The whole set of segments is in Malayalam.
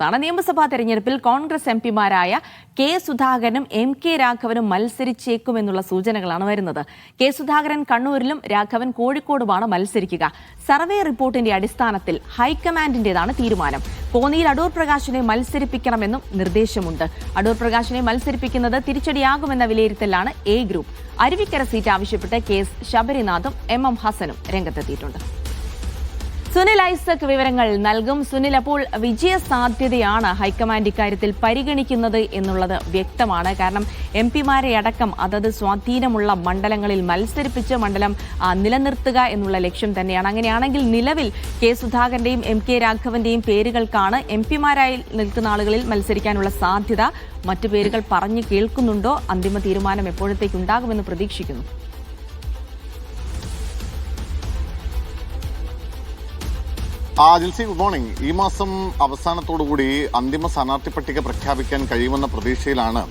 താണ് നിയമസഭാ തെരഞ്ഞെടുപ്പിൽ കോൺഗ്രസ് എം പിമാരായ കെ സുധാകരനും എം കെ രാഘവനും മത്സരിച്ചേക്കുമെന്നുള്ള സൂചനകളാണ് വരുന്നത്. കെ സുധാകരൻ കണ്ണൂരിലും രാഘവൻ കോഴിക്കോടുമാണ് മത്സരിക്കുക. സർവേ റിപ്പോർട്ടിന്റെ അടിസ്ഥാനത്തിൽ ഹൈക്കമാൻഡിന്റേതാണ് തീരുമാനം. കോന്നിയിൽ അടൂർ പ്രകാശിനെ മത്സരിപ്പിക്കണമെന്നും നിർദ്ദേശമുണ്ട്. അടൂർ പ്രകാശിനെ മത്സരിപ്പിക്കുന്നത് തിരിച്ചടിയാകുമെന്ന വിലയിരുത്തലാണ് എ ഗ്രൂപ്പ്. അരുവിക്കര സീറ്റ് ആവശ്യപ്പെട്ട് കെ എസ് ശബരിനാഥും എം എം ഹസനും രംഗത്തെത്തിയിട്ടുണ്ട്. സുനിൽ ഐസക് വിവരങ്ങൾ നൽകും. സുനിൽ അപ്പോൾ വിജയ സാധ്യതയാണ് ഹൈക്കമാൻഡ് ഇക്കാര്യത്തിൽ പരിഗണിക്കുന്നത് എന്നുള്ളത് വ്യക്തമാണ്. കാരണം എം പിമാരെ അടക്കം അതത് സ്വാധീനമുള്ള മണ്ഡലങ്ങളിൽ മത്സരിപ്പിച്ച് മണ്ഡലം നിലനിർത്തുക എന്നുള്ള ലക്ഷ്യം തന്നെയാണ്. അങ്ങനെയാണെങ്കിൽ നിലവിൽ കെ സുധാകരന്റെയും എം കെ രാഘവന്റെയും പേരുകൾക്കാണ് എം പിമാരായി നിൽക്കുന്ന ആളുകളിൽ മത്സരിക്കാനുള്ള സാധ്യത. മറ്റു പേരുകൾ പറഞ്ഞു കേൾക്കുന്നുണ്ടോ? അന്തിമ തീരുമാനം എപ്പോഴത്തേക്കുണ്ടാകുമെന്ന് പ്രതീക്ഷിക്കുന്നു. ആ ജിൽസി ഗുഡ് മോർണിംഗ് ഈ മാസം അവസാനത്തോടുകൂടി അന്തിമ സ്ഥാനാർത്ഥി പട്ടിക പ്രഖ്യാപിക്കാൻ കഴിയുമെന്ന പ്രതീക്ഷയിലാണ്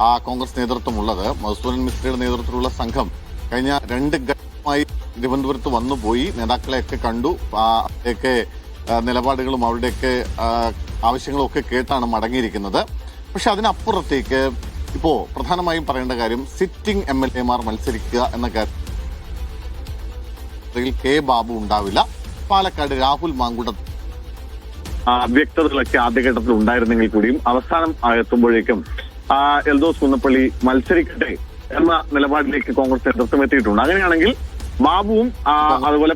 ആ കോൺഗ്രസ് നേതൃത്വം ഉള്ളത് മധുസൂദൻ മിശ്രയുടെ നേതൃത്വത്തിലുള്ള സംഘം കഴിഞ്ഞ രണ്ട് ഘട്ടമായി തിരുവനന്തപുരത്ത് വന്നുപോയി നേതാക്കളെയൊക്കെ കണ്ടു. അവരുടെയൊക്കെ നിലപാടുകളും അവരുടെയൊക്കെ ആവശ്യങ്ങളും ഒക്കെ കേട്ടാണ് മടങ്ങിയിരിക്കുന്നത്. പക്ഷെ അതിനപ്പുറത്തേക്ക് ഇപ്പോ പ്രധാനമായും പറയേണ്ട കാര്യം സിറ്റിംഗ് എം എൽ എമാർ മത്സരിക്കുക എന്ന കാര്യം ിൽ കെ ബാബു ഉണ്ടാവില്ല. പാലക്കാട് രാഹുൽ മാങ്കുടം. വ്യക്തതകളൊക്കെ ആദ്യഘട്ടത്തിൽ ഉണ്ടായിരുന്നെങ്കിൽ കൂടിയും അവസാനം എത്തുമ്പോഴേക്കും എൽദോസ് കുന്നപ്പള്ളി മത്സരിക്കട്ടെ എന്ന നിലപാടിലേക്ക് കോൺഗ്രസ് നേതൃത്വം എത്തിയിട്ടുണ്ട്. അങ്ങനെയാണെങ്കിൽ ബാബുവും അതുപോലെ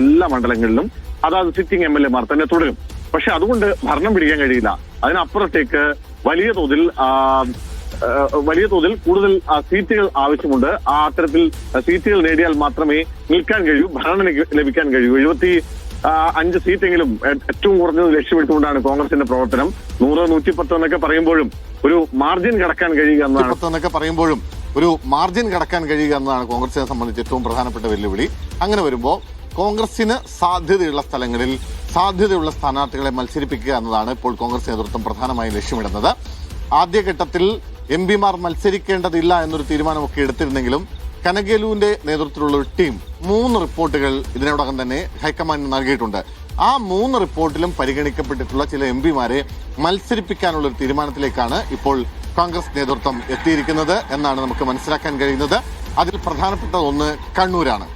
എല്ലാ മണ്ഡലങ്ങളിലും അതാത് സിറ്റിംഗ് എം എൽ എമാർ തന്നെ തുടരും. പക്ഷെ അതുകൊണ്ട് ഭരണം പിടിക്കാൻ കഴിയില്ല. അതിനപ്പുറത്തേക്ക് വലിയ തോതിൽ വലിയ തോതിൽ കൂടുതൽ സീറ്റുകൾ ആവശ്യമുണ്ട്. ആ അത്തരത്തിൽ സീറ്റുകൾ നേടിയാൽ മാത്രമേ നിൽക്കാൻ കഴിയൂ ഭരണം ലഭിക്കാൻ കഴിയൂ. എഴുപത്തി അഞ്ച് സീറ്റെങ്കിലും ഏറ്റവും കുറഞ്ഞത് ലക്ഷ്യമിട്ടുകൊണ്ടാണ് കോൺഗ്രസിന്റെ പ്രവർത്തനം. നൂറ് നൂറ്റിപ്പത്ത് എന്നൊക്കെ പറയുമ്പോഴും ഒരു മാർജിൻ കടക്കാൻ കഴിയുക എന്നൊക്കെ പറയുമ്പോഴും ഒരു മാർജിൻ കടക്കാൻ കഴിയുക എന്നതാണ് കോൺഗ്രസിനെ സംബന്ധിച്ച് ഏറ്റവും പ്രധാനപ്പെട്ട വെല്ലുവിളി. അങ്ങനെ വരുമ്പോൾ കോൺഗ്രസിന് സാധ്യതയുള്ള സ്ഥലങ്ങളിൽ സാധ്യതയുള്ള സ്ഥാനാർത്ഥികളെ മത്സരിപ്പിക്കുക എന്നതാണ് ഇപ്പോൾ കോൺഗ്രസ് നേതൃത്വം പ്രധാനമായും ലക്ഷ്യമിടുന്നത്. ആദ്യഘട്ടത്തിൽ എം പിമാർ മത്സരിക്കേണ്ടതില്ല എന്നൊരു തീരുമാനമൊക്കെ എടുത്തിരുന്നെങ്കിലും കനകേലുവിന്റെ നേതൃത്വത്തിലുള്ള ഒരു ടീം മൂന്ന് റിപ്പോർട്ടുകൾ ഇതിനോടകം തന്നെ ഹൈക്കമാൻഡിന് നൽകിയിട്ടുണ്ട്. ആ മൂന്ന് റിപ്പോർട്ടിലും പരിഗണിക്കപ്പെട്ടിട്ടുള്ള ചില എം പിമാരെ മത്സരിപ്പിക്കാനുള്ള ഒരു തീരുമാനത്തിലേക്കാണ് ഇപ്പോൾ കോൺഗ്രസ് നേതൃത്വം എത്തിയിരിക്കുന്നത് എന്നാണ് നമുക്ക് മനസ്സിലാക്കാൻ കഴിയുന്നത്. അതിൽ പ്രധാനപ്പെട്ട ഒന്ന് കണ്ണൂരാണ്.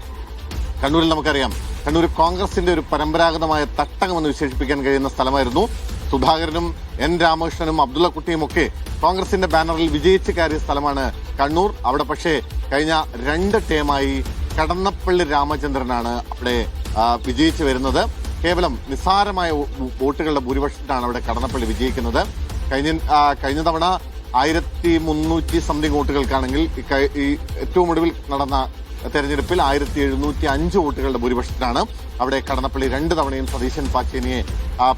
കണ്ണൂരിൽ നമുക്കറിയാം കണ്ണൂർ കോൺഗ്രസിന്റെ ഒരു പരമ്പരാഗതമായ തട്ടകമെന്ന് വിശേഷിപ്പിക്കാൻ കഴിയുന്ന സ്ഥലമായിരുന്നു സുധാകരനും എൻ രാമകൃഷ്ണനും അബ്ദുള്ളക്കുട്ടിയും ഒക്കെ കോൺഗ്രസിന്റെ ബാനറിൽ വിജയിച്ച് കയറിയ സ്ഥലമാണ് കണ്ണൂർ. അവിടെ പക്ഷേ കഴിഞ്ഞ രണ്ട് ടേമായി കടന്നപ്പള്ളി രാമചന്ദ്രനാണ് അവിടെ വിജയിച്ചു വരുന്നത്. കേവലം നിസ്സാരമായ വോട്ടുകളുടെ ഭൂരിപക്ഷത്തിലാണ് അവിടെ കടന്നപ്പള്ളി വിജയിക്കുന്നത്. കഴിഞ്ഞ കഴിഞ്ഞ തവണ ആയിരത്തി മുന്നൂറ്റി സംതിങ് വോട്ടുകൾക്കാണെങ്കിൽ ഏറ്റവും ഒടുവിൽ നടന്ന തെരഞ്ഞെടുപ്പിൽ ആയിരത്തി എഴുന്നൂറ്റി അഞ്ച് വോട്ടുകളുടെ ഭൂരിപക്ഷത്തിലാണ് അവിടെ കടന്നപ്പള്ളി രണ്ട് തവണയും സതീശൻ പാച്ചേനിയെ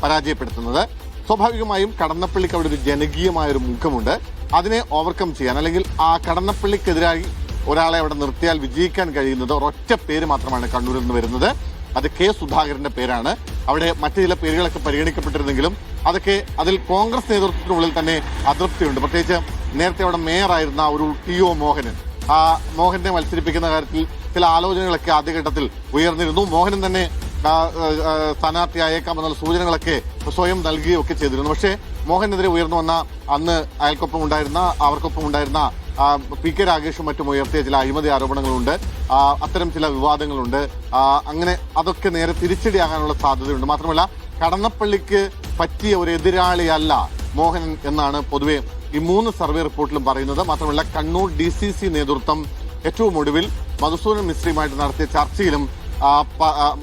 പരാജയപ്പെടുത്തുന്നത്. സ്വാഭാവികമായും കടന്നപ്പള്ളിക്ക് അവിടെ ഒരു ജനകീയമായ ഒരു മുഖമുണ്ട്. അതിനെ ഓവർകം ചെയ്യാൻ അല്ലെങ്കിൽ ആ കടന്നപ്പള്ളിക്കെതിരായി ഒരാളെ അവിടെ നിർത്തിയാൽ വിജയിക്കാൻ കഴിയുന്നത് ഒരൊറ്റ പേര് മാത്രമാണ് കണ്ണൂരിൽ നിന്ന് വരുന്നത്. അത് കെ സുധാകരന്റെ പേരാണ്. അവിടെ മറ്റു ചില പേരുകളൊക്കെ പരിഗണിക്കപ്പെട്ടിരുന്നെങ്കിലും അതൊക്കെ അതിൽ കോൺഗ്രസ് നേതൃത്വത്തിനുള്ളിൽ തന്നെ അതൃപ്തിയുണ്ട്. പ്രത്യേകിച്ച് നേരത്തെ അവിടെ മേയറായിരുന്ന ഒരു ടി ഒ മോഹനൻ. മോഹനെ മത്സരിപ്പിക്കുന്ന കാര്യത്തിൽ ചില ആലോചനകളൊക്കെ ആദ്യഘട്ടത്തിൽ ഉയർന്നിരുന്നു. മോഹനൻ തന്നെ സ്ഥാനാർത്ഥിയായേക്കാമെന്നുള്ള സൂചനകളൊക്കെ സ്വയം നൽകുകയൊക്കെ ചെയ്തിരുന്നു. പക്ഷേ മോഹനെതിരെ ഉയർന്നു വന്ന അന്ന് അയാൾക്കൊപ്പം ഉണ്ടായിരുന്ന അവർക്കൊപ്പം ഉണ്ടായിരുന്ന പി കെ രാഗേഷും മറ്റും ഉയർത്തിയ ചില അഴിമതി ആരോപണങ്ങളുണ്ട്. അത്തരം ചില വിവാദങ്ങളുണ്ട്. അങ്ങനെ അതൊക്കെ നേരെ തിരിച്ചടിയാകാനുള്ള സാധ്യതയുണ്ട്. മാത്രമല്ല കടന്നപ്പള്ളിക്ക് പറ്റിയ ഒരു എതിരാളിയല്ല മോഹനൻ എന്നാണ് പൊതുവെ ഈ മൂന്ന് സർവേ റിപ്പോർട്ടിലും പറയുന്നത് മാത്രമല്ല കണ്ണൂർ ഡി സി സി നേതൃത്വം ഏറ്റവും ഒടുവിൽ മധുസൂദൻ മിശ്രയുമായിട്ട് നടത്തിയ ചർച്ചയിലും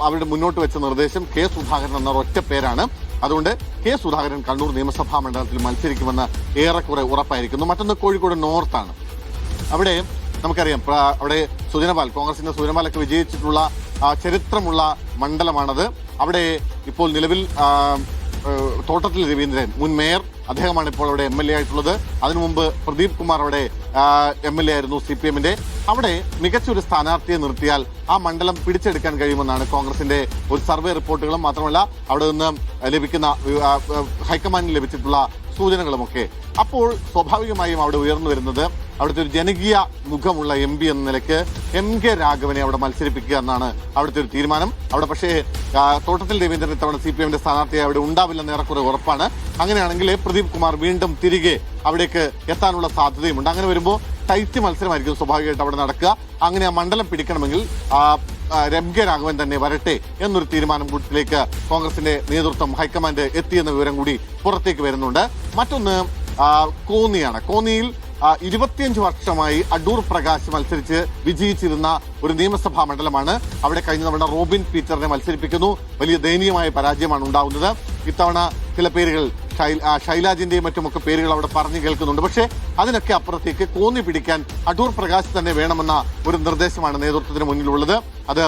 അവരുടെ മുന്നോട്ട് വെച്ച നിർദ്ദേശം കെ സുധാകരൻ എന്ന ഒറ്റ പേരാണ്. അതുകൊണ്ട് കെ സുധാകരൻ കണ്ണൂർ നിയമസഭാ മണ്ഡലത്തിൽ മത്സരിക്കുമെന്ന് ഏറെക്കുറെ ഉറപ്പായിരിക്കുന്നു. മറ്റൊന്ന് കോഴിക്കോട് നോർത്ത് ആണ് അവിടെ നമുക്കറിയാം അവിടെ സുജനപാൽ കോൺഗ്രസിന്റെ സുജനപാലൊക്കെ വിജയിച്ചിട്ടുള്ള ചരിത്രമുള്ള മണ്ഡലമാണത്. അവിടെ ഇപ്പോൾ നിലവിൽ തോട്ടത്തിൽ രവീന്ദ്രൻ മുൻ മേയർ അദ്ദേഹമാണ് ഇപ്പോൾ അവിടെ എം എൽ എ ആയിട്ടുള്ളത്. അതിനു മുമ്പ് പ്രദീപ് കുമാർ അവിടെ എം എൽ എ ആയിരുന്നു സി പി എമ്മിന്റെ അവിടെ മികച്ച ഒരു സ്ഥാനാർത്ഥിയെ നിർത്തിയാൽ ആ മണ്ഡലം പിടിച്ചെടുക്കാൻ കഴിയുമെന്നാണ് കോൺഗ്രസിന്റെ ഒരു സർവേ റിപ്പോർട്ടുകളും. മാത്രമല്ല അവിടെ നിന്ന് ലഭിക്കുന്ന ഹൈക്കമാൻഡിന് ലഭിച്ചിട്ടുള്ള സൂചനകളുമൊക്കെ. അപ്പോൾ സ്വാഭാവികമായും അവിടെ ഉയർന്നു വരുന്നത് അവിടുത്തെ ഒരു ജനകീയ മുഖമുള്ള എം പി എന്ന നിലയ്ക്ക് എം കെ രാഘവനെ അവിടെ മത്സരിപ്പിക്കുക എന്നാണ് അവിടുത്തെ ഒരു തീരുമാനം. അവിടെ പക്ഷേ തോട്ടത്തിൽ രവീന്ദ്രൻ ഇത്തവണ സി പി എമ്മിന്റെ സ്ഥാനാർത്ഥിയെ അവിടെ ഉണ്ടാവില്ലെന്ന് ഏറെക്കുറെ ഉറപ്പാണ്. അങ്ങനെയാണെങ്കിൽ പ്രദീപ് കുമാർ വീണ്ടും തിരികെ അവിടേക്ക് എത്താനുള്ള സാധ്യതയുമുണ്ട്. അങ്ങനെ വരുമ്പോൾ ടൈറ്റ് മത്സരമായിരിക്കും സ്വാഭാവികമായിട്ട് അവിടെ നടക്കുക. അങ്ങനെ ആ മണ്ഡലം പിടിക്കണമെങ്കിൽ എം കെ രാഘവൻ തന്നെ വരട്ടെ എന്നൊരു തീരുമാനം കൂട്ടത്തിലേക്ക് കോൺഗ്രസിന്റെ നേതൃത്വം ഹൈക്കമാൻഡ് എത്തിയെന്ന വിവരം കൂടി പുറത്തേക്ക് വരുന്നുണ്ട്. മറ്റൊന്ന് കോന്നിയാണ്. കോന്നിയിൽ ഇരുപത്തിയഞ്ച് വർഷമായി അടൂർ പ്രകാശ് മത്സരിച്ച് വിജയിച്ചിരുന്ന ഒരു നിയമസഭാ മണ്ഡലമാണ്. അവിടെ കഴിഞ്ഞ തവണ റോബിൻ പീറ്ററിനെ മത്സരിപ്പിക്കുന്നു. വലിയ ദയനീയമായ പരാജയമാണ് ഉണ്ടാവുന്നത്. ഇത്തവണ ചില പേരുകൾ ഷൈലാജിന്റെയും മറ്റുമൊക്കെ പേരുകൾ അവിടെ പറഞ്ഞു കേൾക്കുന്നുണ്ട്. പക്ഷേ അതിനൊക്കെ അപ്പുറത്തേക്ക് കോന്നി പിടിക്കാൻ അടൂർ പ്രകാശ് തന്നെ വേണമെന്ന ഒരു നിർദ്ദേശമാണ് നേതൃത്വത്തിന് മുന്നിലുള്ളത്. അത്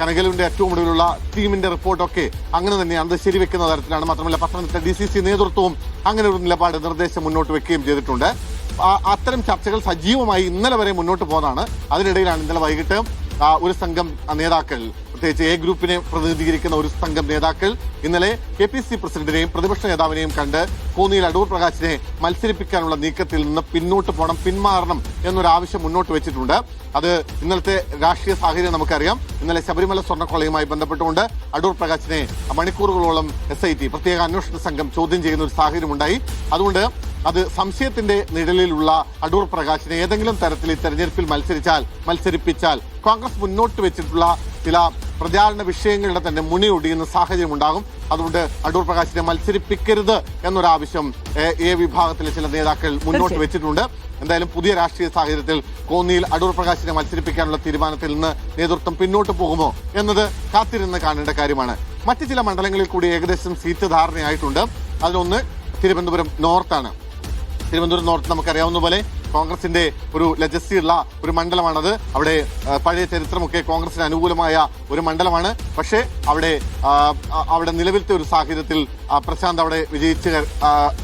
കനകലുവിന്റെ ഏറ്റവും ഒടുവിലുള്ള ടീമിന്റെ റിപ്പോർട്ടൊക്കെ അങ്ങനെ തന്നെയാണ്. അത് ശരിവെക്കുന്ന തരത്തിലാണ്. മാത്രമല്ല പത്തനംതിട്ട ഡി സി സി നേതൃത്വവും അങ്ങനെ ഒരു നിലപാട് നിർദ്ദേശം മുന്നോട്ട് വെക്കുകയും ചെയ്തിട്ടുണ്ട്. അത്തരം ചർച്ചകൾ സജീവമായി ഇന്നലെ വരെ മുന്നോട്ട് പോകുന്നതാണ് അതിനിടയിലാണ് ഇന്നലെ വൈകിട്ട് ഒരു സംഘം നേതാക്കൾ പ്രത്യേകിച്ച് എ ഗ്രൂപ്പിനെ പ്രതിനിധീകരിക്കുന്ന ഒരു സംഘം നേതാക്കൾ ഇന്നലെ കെ പി സി പ്രസിഡന്റിനെയും പ്രതിപക്ഷ നേതാവിനെയും കണ്ട് കോന്നിയിൽ അടൂർ പ്രകാശിനെ മത്സരിപ്പിക്കാനുള്ള നീക്കത്തിൽ നിന്ന് പിന്നോട്ട് പോകണം പിന്മാറണം എന്നൊരാവശ്യം മുന്നോട്ട് വെച്ചിട്ടുണ്ട്. അത് ഇന്നലത്തെ രാഷ്ട്രീയ സാഹചര്യം നമുക്കറിയാം. ഇന്നലെ ശബരിമല സ്വർണക്കോളയുമായി ബന്ധപ്പെട്ടുകൊണ്ട് അടൂർ പ്രകാശിനെ മണിക്കൂറുകളോളം എസ് ഐ ടി പ്രത്യേക അന്വേഷണ സംഘം ചോദ്യം ചെയ്യുന്ന ഒരു സാഹചര്യം ഉണ്ടായി അതുകൊണ്ട് അത് സംശയത്തിന്റെ നിഴലിലുള്ള അടൂർ പ്രകാശിനെ ഏതെങ്കിലും തരത്തിൽ ഈ തെരഞ്ഞെടുപ്പിൽ മത്സരിച്ചാൽ മത്സരിപ്പിച്ചാൽ കോൺഗ്രസ് മുന്നോട്ട് വെച്ചിട്ടുള്ള ചില പ്രചാരണ വിഷയങ്ങളുടെ തന്നെ മുണിയൊടിയുന്ന സാഹചര്യം ഉണ്ടാകും അതുകൊണ്ട് അടൂർ പ്രകാശിനെ മത്സരിപ്പിക്കരുത് എന്നൊരാവശ്യം എ, എ വിഭാഗത്തിലെ ചില നേതാക്കൾ മുന്നോട്ട് വെച്ചിട്ടുണ്ട്. എന്തായാലും പുതിയ രാഷ്ട്രീയ സാഹചര്യത്തിൽ കോന്നിയിൽ അടൂർ പ്രകാശിനെ മത്സരിപ്പിക്കാനുള്ള തീരുമാനത്തിൽ നിന്ന് നേതൃത്വം പിന്നോട്ട് പോകുമോ എന്നത് കാത്തിരുന്ന് കാണേണ്ട കാര്യമാണ്. മറ്റ് ചില മണ്ഡലങ്ങളിൽ കൂടി ഏകദേശം സീറ്റ് ധാരണയായിട്ടുണ്ട്. അതിലൊന്ന് തിരുവനന്തപുരം നോർത്താണ്. തിരുവനന്തപുരം നോർത്ത് നമുക്കറിയാവുന്ന പോലെ കോൺഗ്രസിന്റെ ഒരു ലജസി ഉള്ള ഒരു മണ്ഡലമാണത്. അവിടെ പഴയ ചരിത്രമൊക്കെ കോൺഗ്രസിന് അനുകൂലമായ ഒരു മണ്ഡലമാണ്. പക്ഷേ അവിടെ അവിടെ നിലവിലത്തെ ഒരു സാഹചര്യത്തിൽ പ്രശാന്ത് അവിടെ വിജയിച്ച്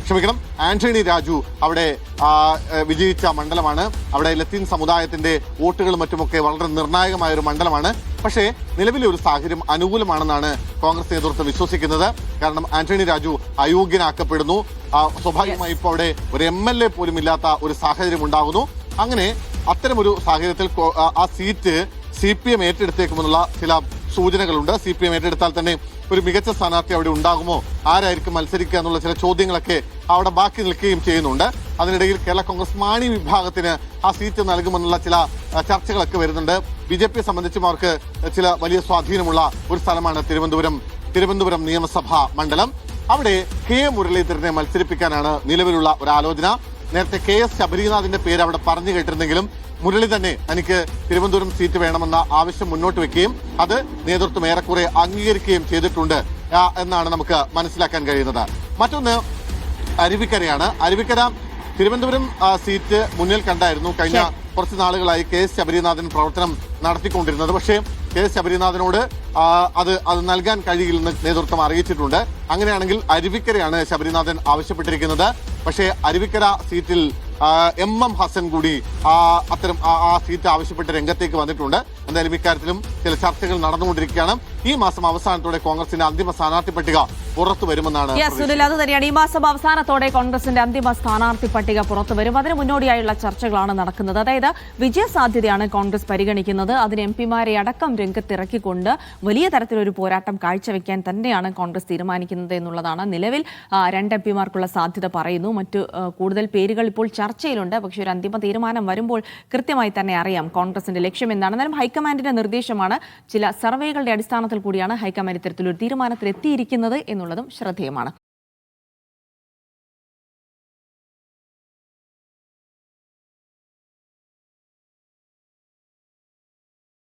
ക്ഷമിക്കണം ആന്റണി രാജു അവിടെ വിജയിച്ച മണ്ഡലമാണ്. അവിടെ ലത്തീൻ സമുദായത്തിന്റെ വോട്ടുകളും മറ്റുമൊക്കെ വളരെ നിർണായകമായ ഒരു മണ്ഡലമാണ്. പക്ഷേ നിലവിലെ ഒരു സാഹചര്യം അനുകൂലമാണെന്നാണ് കോൺഗ്രസ് നേതൃത്വം വിശ്വസിക്കുന്നത്. കാരണം ആന്റണി രാജു അയോഗ്യനാക്കപ്പെടുന്നു. സ്വാഭാവികമായി ഇപ്പോൾ അവിടെ ഒരു എം എൽ എ പോലും ഇല്ലാത്ത ഒരു സാഹചര്യം ഉണ്ടാകുന്നു. അങ്ങനെ അത്തരമൊരു സാഹചര്യത്തിൽ ആ- ആ സീറ്റ് സി പി എം ഏറ്റെടുത്തേക്കുമെന്നുള്ള ചില സൂചനകളുണ്ട്. സി പി എം ഏറ്റെടുത്താൽ തന്നെ ഒരു മികച്ച സ്ഥാനാർത്ഥി അവിടെ ഉണ്ടാകുമോ? ആരായിരിക്കും മത്സരിക്കുക എന്നുള്ള ചില ചോദ്യങ്ങളൊക്കെ അവിടെ ബാക്കി നിൽക്കുകയും ചെയ്യുന്നുണ്ട്. അതിനിടയിൽ കേരള കോൺഗ്രസ് മാണി വിഭാഗത്തിന് ആ സീറ്റ് നൽകുമെന്നുള്ള ചില ചർച്ചകളൊക്കെ വരുന്നുണ്ട്. ബി ജെ പിയെ സംബന്ധിച്ചും അവർക്ക് ചില വലിയ സ്വാധീനമുള്ള ഒരു സ്ഥലമാണ് തിരുവനന്തപുരം തിരുവനന്തപുരം നിയമസഭാ മണ്ഡലം. അവിടെ കെ മുരളീധരനെ മത്സരിപ്പിക്കാനാണ് നിലവിലുള്ള ഒരു ആലോചന നേരത്തെ കെ എസ് ശബരിനാഥിന്റെ പേര് അവിടെ പറഞ്ഞു കേട്ടിരുന്നെങ്കിലും മുരളി തന്നെ തനിക്ക് തിരുവനന്തപുരം സീറ്റ് വേണമെന്ന ആവശ്യം മുന്നോട്ട് വെക്കുകയും അത് നേതൃത്വം ഏറെക്കുറെ അംഗീകരിക്കുകയും ചെയ്തിട്ടുണ്ട് എന്നാണ് നമുക്ക് മനസ്സിലാക്കാൻ കഴിയുന്നത്. മറ്റൊന്ന് അരുവിക്കരയാണ്. അരുവിക്കര തിരുവനന്തപുരം സീറ്റ് മുന്നിൽ കണ്ടായിരുന്നു. കഴിഞ്ഞ കുറച്ച് നാളുകളായി കെ എസ് ശബരിനാഥൻ പ്രവർത്തനം നടത്തിക്കൊണ്ടിരുന്നത്. പക്ഷേ കെ ശബരിനാഥനോട് അത് അത് നൽകാൻ കഴിയില്ലെന്ന് നേതൃത്വം അറിയിച്ചിട്ടുണ്ട്. അങ്ങനെയാണെങ്കിൽ അരുവിക്കരയാണ് ശബരിനാഥൻ ആവശ്യപ്പെട്ടിരിക്കുന്നത്. പക്ഷേ അരുവിക്കര സീറ്റിൽ എം എം ഹസൻ കൂടി അത്തരം ആ സീറ്റ് ആവശ്യപ്പെട്ട് രംഗത്തേക്ക് വന്നിട്ടുണ്ട്. എന്തായാലും ഇക്കാര്യത്തിലും ചില ചർച്ചകൾ നടന്നുകൊണ്ടിരിക്കുകയാണ്. ഈ മാസം അവസാനത്തോടെ കോൺഗ്രസിന്റെ അന്തിമ സ്ഥാനാർത്ഥി പട്ടിക പുറത്തു വരുമെന്നാണ്. സുനിൽ അത് തന്നെയാണ്. ഈ മാസം അവസാനത്തോടെ കോൺഗ്രസിന്റെ അന്തിമ സ്ഥാനാർത്ഥി പട്ടിക പുറത്തു വരും. അതിന് മുന്നോടിയായുള്ള ചർച്ചകളാണ് നടക്കുന്നത്. അതായത് വിജയസാധ്യതയാണ് കോൺഗ്രസ് പരിഗണിക്കുന്നത്. അതിന് എം പിമാരെ അടക്കം രംഗത്തിറക്കിക്കൊണ്ട് വലിയ തരത്തിലൊരു പോരാട്ടം കാഴ്ചവെക്കാൻ തന്നെയാണ് കോൺഗ്രസ് തീരുമാനിക്കുന്നത് എന്നുള്ളതാണ്. നിലവിൽ രണ്ട് എം പിമാർക്കുള്ള സാധ്യത പറയുന്നു. മറ്റു കൂടുതൽ പേരുകൾ ഇപ്പോൾ ചർച്ചയിലുണ്ട്. പക്ഷെ ഒരു അന്തിമ തീരുമാനം വരുമ്പോൾ കൃത്യമായി തന്നെ അറിയാം കോൺഗ്രസിന്റെ ലക്ഷ്യം എന്താണ്. എന്നാലും ഹൈക്കമാൻഡിന്റെ നിർദ്ദേശമാണ് ചില സർവേകളുടെ അടിസ്ഥാനത്തിൽ കൂടിയാണ് ഹൈക്കമാൻഡ് ഇത്തരത്തിലൊരു തീരുമാനത്തിൽ എത്തിയിരിക്കുന്നത് എന്നുള്ളതും ശ്രദ്ധേയമാണ്